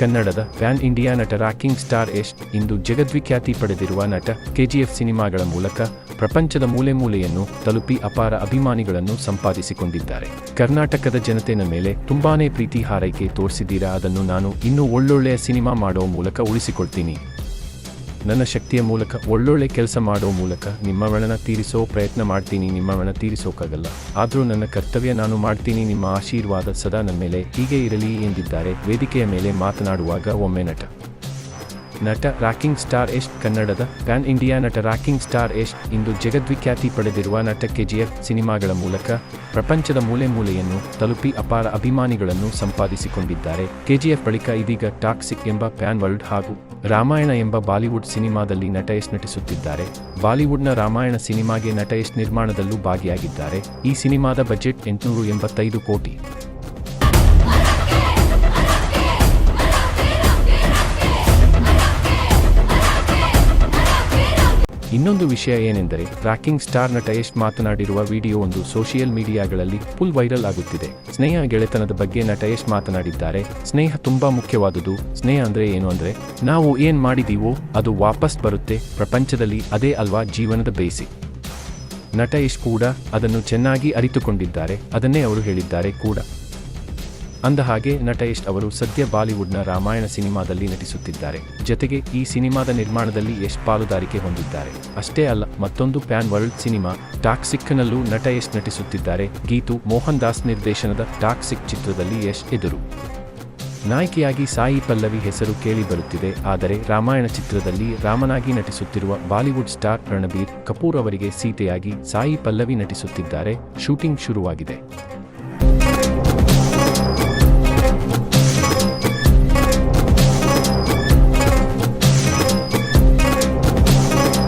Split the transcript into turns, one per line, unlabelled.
ಕನ್ನಡದ pan India ನಟ rocking star Yash ಇಂದು ಜಗದ್ವಿಖ್ಯಾತಿ ಪಡೆದಿರುವ ನಟ ಕೆಜಿಎಫ್ ಸಿನಿಮಾಗಳ ಮೂಲಕ ಪ್ರಪಂಚದ ಮೂಲೆ ಮೂಲೆಯನ್ನು ತಲುಪಿ ಅಪಾರ ಅಭಿಮಾನಿಗಳನ್ನು ಸಂಪಾದಿಸಿಕೊಂಡಿದ್ದಾರೆ. ಕರ್ನಾಟಕದ ಜನತೆನ ಮೇಲೆ ತುಂಬಾನೇ ಪ್ರೀತಿ ಹಾರೈಕೆ ತೋರಿಸಿದ್ದೀರಾ ಅದನ್ನು ನಾನು ಇನ್ನೂ ಒಳ್ಳೊಳ್ಳೆಯ ಸಿನಿಮಾ ಮಾಡೋ ಮೂಲಕ ಉಳಿಸಿಕೊಳ್ತೀನಿ. ನನ್ನ ಶಕ್ತಿಯ ಮೂಲಕ, ಒಳ್ಳೊಳ್ಳೆ ಕೆಲಸ ಮಾಡೋ ಮೂಲಕ ನಿಮ್ಮ ಋಣನ ತೀರಿಸೋ ಪ್ರಯತ್ನ ಮಾಡ್ತೀನಿ, ನಿಮ್ಮ ಮಣ ತೀರಿಸೋಕ್ಕಾಗಲ್ಲ ಆದರೂ ನನ್ನ ಕರ್ತವ್ಯ ನಾನು ಮಾಡ್ತೀನಿ, ನಿಮ್ಮ ಆಶೀರ್ವಾದ ಸದಾ ನನ್ನ ಮೇಲೆ ಹೀಗೆ ಇರಲಿ ಎಂದಿದ್ದಾರೆ. ವೇದಿಕೆಯ ಮೇಲೆ ಮಾತನಾಡುವಾಗ ಒಮ್ಮೆ ನಟ. ನಟ ರಾಕಿಂಗ್ ಸ್ಟಾರ್ ಎಸ್ಟ್ ಕನ್ನಡದ ಪ್ಯಾನ್ ಇಂಡಿಯಾ ನಟ ರಾಕಿಂಗ್ ಸ್ಟಾರ್ ಎಸ್ಟ್ ಇಂದು ಜಗದ್ವಿಖ್ಯಾತಿ ಪಡೆದಿರುವ ನಟ ಕೆಜಿಎಫ್ ಸಿನಿಮಾಗಳ ಮೂಲಕ ಪ್ರಪಂಚದ ಮೂಲೆ ಮೂಲೆಯನ್ನು ತಲುಪಿ ಅಪಾರ ಅಭಿಮಾನಿಗಳನ್ನು ಸಂಪಾದಿಸಿಕೊಂಡಿದ್ದಾರೆ. ಕೆಜಿಎಫ್ ಬಳಿಕ ಇದೀಗ ಟಾಕ್ಸಿಕ್ ಎಂಬ ಪ್ಯಾನ್ ವರ್ಲ್ಡ್ ಹಾಗೂ ರಾಮಾಯಣ ಎಂಬ ಬಾಲಿವುಡ್ ಸಿನಿಮಾದಲ್ಲಿ ನಟ ಯಶ್ ನಟಿಸುತ್ತಿದ್ದಾರೆ. ಬಾಲಿವುಡ್ನ ರಾಮಾಯಣ ಸಿನಿಮಾಗೆ ನಟ ಯಶ್ ನಿರ್ಮಾಣದಲ್ಲೂ ಭಾಗಿಯಾಗಿದ್ದಾರೆ. ಈ ಸಿನಿಮಾದ ಬಜೆಟ್ ಎಂಟುನೂರು ಎಂಬತ್ತೈದು ಕೋಟಿ. ಇನ್ನೊಂದು ವಿಷಯ ಏನೆಂದರೆ ರಾಕಿಂಗ್ ಸ್ಟಾರ್ ನಟ ಯಶ್ ಮಾತನಾಡಿರುವ ವಿಡಿಯೋ ಒಂದು ಸೋಷಿಯಲ್ ಮೀಡಿಯಾಗಳಲ್ಲಿ ಫುಲ್ ವೈರಲ್ ಆಗುತ್ತಿದೆ. ಸ್ನೇಹ ಗೆಳೆತನದ ಬಗ್ಗೆ ನಟ ಯಶ್ ಮಾತನಾಡಿದ್ದಾರೆ. ಸ್ನೇಹ ತುಂಬಾ ಮುಖ್ಯವಾದುದು. ಸ್ನೇಹ ಅಂದ್ರೆ ಏನು ಅಂದ್ರೆ, ನಾವು ಏನ್ ಮಾಡಿದೀವೋ ಅದು ವಾಪಸ್ ಬರುತ್ತೆ. ಪ್ರಪಂಚದಲ್ಲಿ ಅದೇ ಅಲ್ವಾ ಜೀವನದ ಬೇಸಿ ನಟ ಯಶ್ ಕೂಡ ಅದನ್ನು ಚೆನ್ನಾಗಿ ಅರಿತುಕೊಂಡಿದ್ದಾರೆ. ಅದನ್ನೇ ಅವರು ಹೇಳಿದ್ದಾರೆ ಕೂಡ. ಅಂದ ಹಾಗೆ ನಟ ಯಶ್ ಅವರು ಸದ್ಯ ಬಾಲಿವುಡ್ನ ರಾಮಾಯಣ ಸಿನಿಮಾದಲ್ಲಿ ನಟಿಸುತ್ತಿದ್ದಾರೆ. ಜತೆಗೆ, ಈ ಸಿನಿಮಾದ ನಿರ್ಮಾಣದಲ್ಲಿ ಯಶ್ ಪಾಲುದಾರಿಕೆ ಹೊಂದಿದ್ದಾರೆ. ಅಷ್ಟೇ ಅಲ್ಲ, ಮತ್ತೊಂದು ಪ್ಯಾನ್ ವರ್ಲ್ಡ್ ಸಿನಿಮಾ, ಟಾಕ್ಸಿಕ್ನಲ್ಲೂ ನಟ ಯಶ್ ನಟಿಸುತ್ತಿದ್ದಾರೆ. ಗೀತು ಮೋಹನ್ ದಾಸ್ ನಿರ್ದೇಶನದ ಟಾಕ್ಸಿಕ್ ಚಿತ್ರದಲ್ಲಿ ಯಶ್ ಎದುರು. ನಾಯಕಿಯಾಗಿ ಸಾಯಿ ಪಲ್ಲವಿ ಹೆಸರು ಕೇಳಿ ಬರುತ್ತಿದೆ. ಆದರೆ, ರಾಮಾಯಣ ಚಿತ್ರದಲ್ಲಿ ರಾಮನಾಗಿ ನಟಿಸುತ್ತಿರುವ ಬಾಲಿವುಡ್ ಸ್ಟಾರ್ ರಣಬೀರ್ ಕಪೂರ್ ಅವರಿಗೆ ಸೀತೆಯಾಗಿ ಸಾಯಿ ಪಲ್ಲವಿ ನಟಿಸುತ್ತಿದ್ದಾರೆ. ಶೂಟಿಂಗ್ ಶುರುವಾಗಿದೆ.